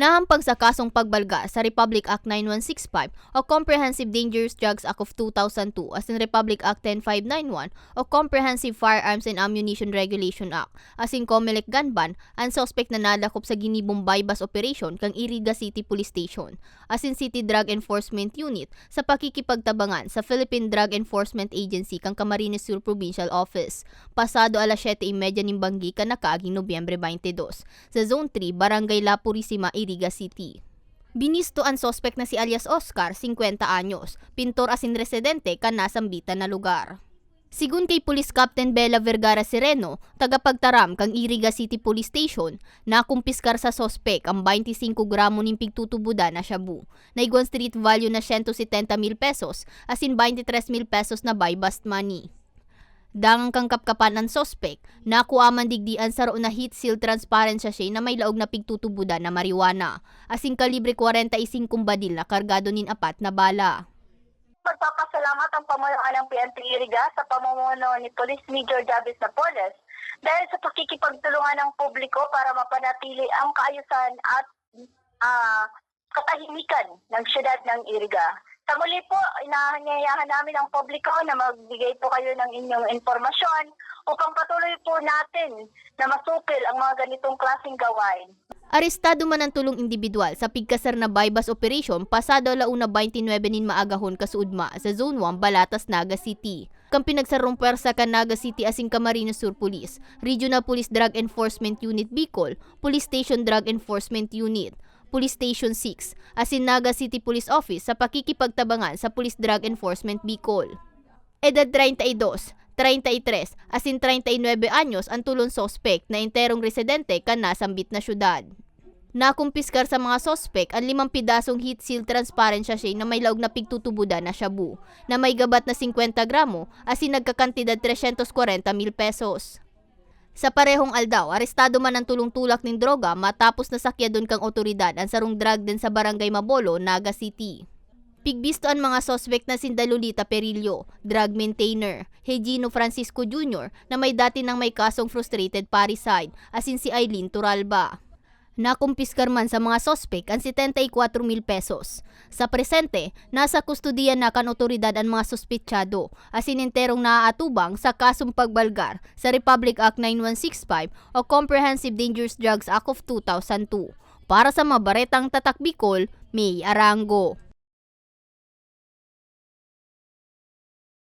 nahampag sa kasong pagbalga sa Republic Act 9165 o Comprehensive Dangerous Drugs Act of 2002 as in Republic Act 10591 o Comprehensive Firearms and Ammunition Regulation Act as in Comelec Gun Ban ang suspect na nadakop sa ginibong bypass operation kang Iriga City Police Station as in City Drug Enforcement Unit sa pakikipagtabangan sa Philippine Drug Enforcement Agency kang Camarines Sur Provincial Office pasado alas 7.30 ng Banggi ka nakaaging Nobyembre 22 sa Zone 3, Barangay La Purisima, Iriga City. Binisto ang sospek na si alias Oscar, 50 anyos, pintor asin residente ka nasambitan na lugar. Sigun kay Police Captain Bella Vergara Sereno, tagapagtaram kang Iriga City Police Station, nakumpiskar sa sospek ang 25 gramo ng pigtutubuda na shabu, na iguan street value na 170 mil pesos, asin 23 mil pesos na buy bust money. Dangang kang kapkapan ng sospek, nakuha man digdian sa na heat seal transparent sachet na may laog na pigtutubuda na marijuana, asing kalibre 45 badil na kargado nin apat na bala. Magpapasalamat ang pamalaan ng PNP Iriga sa pamumuno ni Police Major Javis Napoles dahil sa pakikipagtulungan ng publiko para mapanatili ang kaayusan at ah, katahimikan ng syudad ng Iriga. Sa muli po, inahanyayahan namin ang publiko na magbigay po kayo ng inyong informasyon upang patuloy po natin na masupil ang mga ganitong klaseng gawain. Arestado man ang tulong individual sa pigkasar na bypass operation pasado launa 29 nin maagahon kasuudma sa Zone 1 Balatas, Naga City. Kang pinagsarong pwersa ka Naga City asing Camarines Sur Police, Regional Police Drug Enforcement Unit Bicol, Police Station Drug Enforcement Unit, Police Station 6, asin Naga City Police Office sa pakikipagtabangan sa Police Drug Enforcement Bicol. Edad 32, 33, asin 39 anyos ang tulong sospek na interong residente ka nasambit na syudad. Nakumpiskar sa mga sospek ang limang pidasong heat seal transparent sachet na may laog na pigtutubuda na shabu, na may gabat na 50 gramo asin nagkakantidad 340 mil pesos. Sa parehong aldaw, arestado man ang tulong-tulak ng droga matapos nasakyadon kang otoridad ang sarong drug din sa Barangay Mabolo, Naga City. Pigbisto ang mga sospek na sinda Lolita Perillo, drug maintainer, Hegino Francisco Jr. na may dati ng may kasong frustrated parricide, asin si Eileen Turalba. Nakumpiskar man sa mga sospek ang 74 mil pesos. Sa presente, nasa kustudiyan na kan otoridad ang mga suspetsyado asin enterong naaatubang sa kasong pagbalgar sa Republic Act 9165 o Comprehensive Dangerous Drugs Act of 2002. Para sa mabaretang tatak Bicol, May Arango.